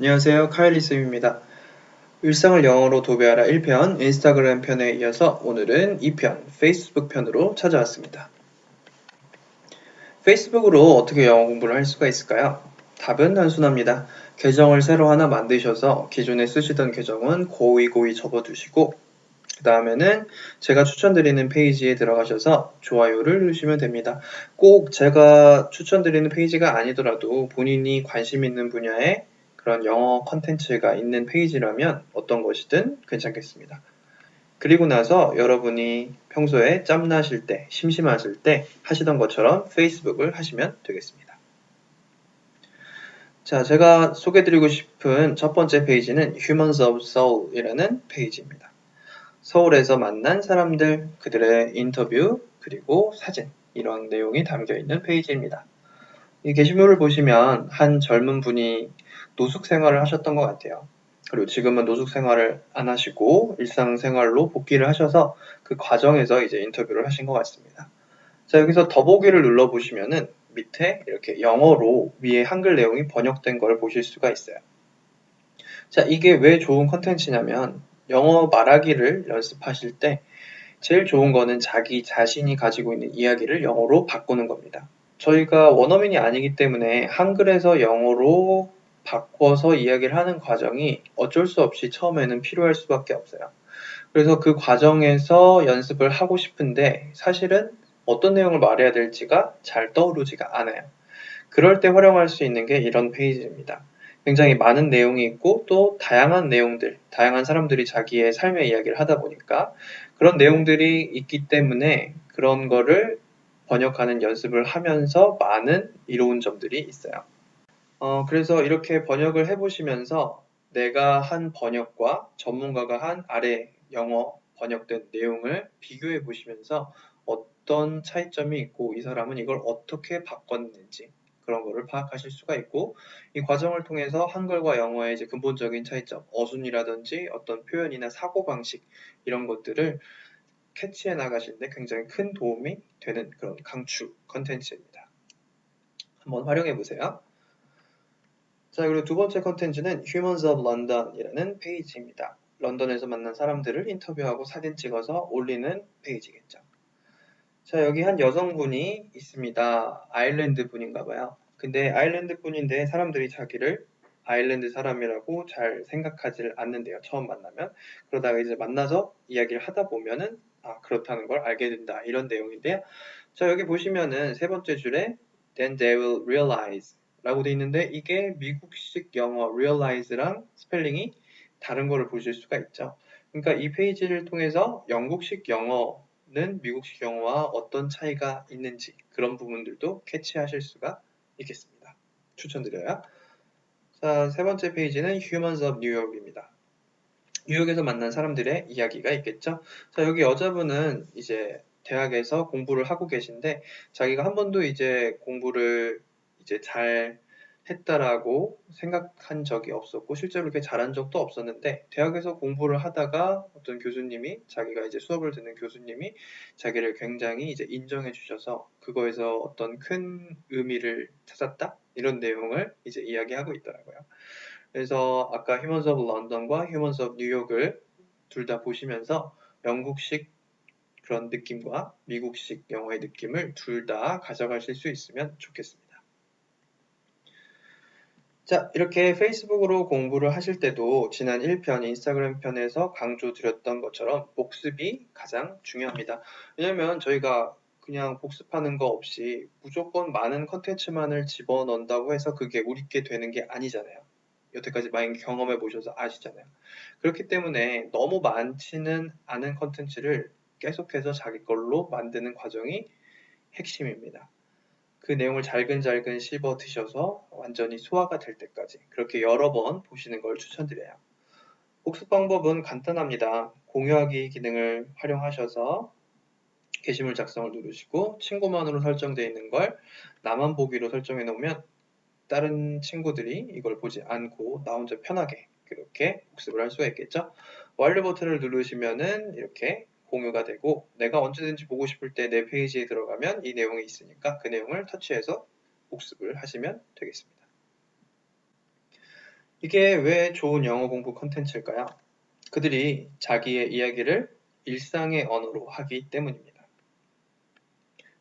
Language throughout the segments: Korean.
안녕하세요. 카일리쌤입니다. 일상을 영어로 도배하라 1편, 인스타그램 편에 이어서 오늘은 2편, 페이스북 편으로 찾아왔습니다. 페이스북으로 어떻게 영어 공부를 할 수가 있을까요? 답은 단순합니다. 계정을 새로 하나 만드셔서 기존에 쓰시던 계정은 고이 고이 접어두시고 그 다음에는 제가 추천드리는 페이지에 들어가셔서 좋아요를 누르시면 됩니다. 꼭 제가 추천드리는 페이지가 아니더라도 본인이 관심 있는 분야에 그런 영어 컨텐츠가 있는 페이지라면 어떤 것이든 괜찮겠습니다. 그리고 나서 여러분이 평소에 짬나실 때, 심심하실 때 하시던 것처럼 페이스북을 하시면 되겠습니다. 자, 제가 소개드리고 싶은 첫 번째 페이지는 Humans of Soul이라는 페이지입니다. 서울에서 만난 사람들, 그들의 인터뷰, 그리고 사진, 이런 내용이 담겨 있는 페이지입니다. 이 게시물을 보시면 한 젊은 분이 노숙 생활을 하셨던 것 같아요. 그리고 지금은 노숙 생활을 안 하시고 일상생활로 복귀를 하셔서 그 과정에서 이제 인터뷰를 하신 것 같습니다. 자, 여기서 더보기를 눌러보시면은 밑에 이렇게 영어로 위에 한글 내용이 번역된 걸 보실 수가 있어요. 자, 이게 왜 좋은 컨텐츠냐면 영어 말하기를 연습하실 때 제일 좋은 거는 자기 자신이 가지고 있는 이야기를 영어로 바꾸는 겁니다. 저희가 원어민이 아니기 때문에 한글에서 영어로 바꿔서 이야기를 하는 과정이 어쩔 수 없이 처음에는 필요할 수밖에 없어요. 그래서 그 과정에서 연습을 하고 싶은데 사실은 어떤 내용을 말해야 될지가 잘 떠오르지가 않아요. 그럴 때 활용할 수 있는 게 이런 페이지입니다. 굉장히 많은 내용이 있고 또 다양한 내용들, 다양한 사람들이 자기의 삶의 이야기를 하다 보니까 그런 내용들이 있기 때문에 그런 거를 번역하는 연습을 하면서 많은 이로운 점들이 있어요. 어, 그래서 이렇게 번역을 해보시면서 내가 한 번역과 전문가가 한 아래 영어 번역된 내용을 비교해 보시면서 어떤 차이점이 있고 이 사람은 이걸 어떻게 바꿨는지 그런 거를 파악하실 수가 있고 이 과정을 통해서 한글과 영어의 이제 근본적인 차이점, 어순이라든지 어떤 표현이나 사고방식 이런 것들을 캐치해 나가시는데 굉장히 큰 도움이 되는 그런 강추 컨텐츠입니다. 한번 활용해 보세요. 자, 그리고 두 번째 컨텐츠는 Humans of London이라는 페이지입니다. 런던에서 만난 사람들을 인터뷰하고 사진 찍어서 올리는 페이지겠죠. 자, 여기 한 여성분이 있습니다. 아일랜드 분인가 봐요. 근데 아일랜드 분인데 사람들이 자기를 아일랜드 사람이라고 잘 생각하지를 않는데요. 처음 만나면. 그러다가 이제 만나서 이야기를 하다 보면은 아, 그렇다는 걸 알게 된다. 이런 내용인데요. 자, 여기 보시면은 세 번째 줄에 then they will realize 라고 돼 있는데 이게 미국식 영어 realize랑 스펠링이 다른 거를 보실 수가 있죠. 그러니까 이 페이지를 통해서 영국식 영어는 미국식 영어와 어떤 차이가 있는지 그런 부분들도 캐치하실 수가 있겠습니다. 추천드려요. 자, 세 번째 페이지는 Humans of New York입니다. 뉴욕에서 만난 사람들의 이야기가 있겠죠. 자, 여기 여자분은 이제 대학에서 공부를 하고 계신데 자기가 한 번도 이제 공부를 이제 잘 했다라고 생각한 적이 없었고 실제로 그렇게 잘한 적도 없었는데 대학에서 공부를 하다가 어떤 교수님이 자기가 이제 수업을 듣는 교수님이 자기를 굉장히 이제 인정해 주셔서 그거에서 어떤 큰 의미를 찾았다 이런 내용을 이제 이야기하고 있더라고요. 그래서 아까 휴먼스 오브 런던과 휴먼스 오브 뉴욕을 둘 다 보시면서 영국식 그런 느낌과 미국식 영어의 느낌을 둘 다 가져가실 수 있으면 좋겠습니다. 자, 이렇게 페이스북으로 공부를 하실 때도 지난 1편 인스타그램 편에서 강조드렸던 것처럼 복습이 가장 중요합니다. 왜냐면 저희가 그냥 복습하는 거 없이 무조건 많은 컨텐츠만을 집어넣는다고 해서 그게 우리께 되는 게 아니잖아요. 여태까지 많이 경험해 보셔서 아시잖아요. 그렇기 때문에 너무 많지는 않은 컨텐츠를 계속해서 자기 걸로 만드는 과정이 핵심입니다. 그 내용을 잘근잘근 씹어 드셔서 완전히 소화가 될 때까지 그렇게 여러 번 보시는 걸 추천드려요. 복습 방법은 간단합니다. 공유하기 기능을 활용하셔서 게시물 작성을 누르시고 친구만으로 설정되어 있는 걸 나만 보기로 설정해 놓으면 다른 친구들이 이걸 보지 않고 나 혼자 편하게 그렇게 복습을 할 수가 있겠죠. 완료 버튼을 누르시면은 이렇게 공유가 되고 내가 언제든지 보고 싶을 때 내 페이지에 들어가면 이 내용이 있으니까 그 내용을 터치해서 복습을 하시면 되겠습니다. 이게 왜 좋은 영어 공부 콘텐츠일까요? 그들이 자기의 이야기를 일상의 언어로 하기 때문입니다.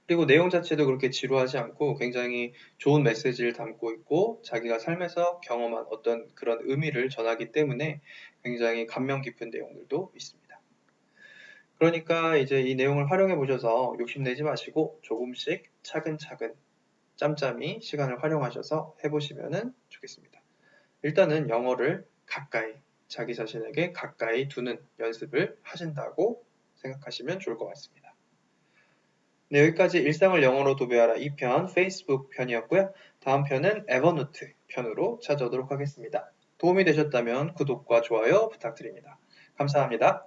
그리고 내용 자체도 그렇게 지루하지 않고 굉장히 좋은 메시지를 담고 있고 자기가 삶에서 경험한 어떤 그런 의미를 전하기 때문에 굉장히 감명 깊은 내용들도 있습니다. 그러니까 이제 이 내용을 활용해 보셔서 욕심내지 마시고 조금씩 차근차근 짬짬이 시간을 활용하셔서 해보시면 좋겠습니다. 일단은 영어를 가까이, 자기 자신에게 가까이 두는 연습을 하신다고 생각하시면 좋을 것 같습니다. 네, 여기까지 일상을 영어로 도배하라 2편 페이스북 편이었고요. 다음 편은 에버노트 편으로 찾아오도록 하겠습니다. 도움이 되셨다면 구독과 좋아요 부탁드립니다. 감사합니다.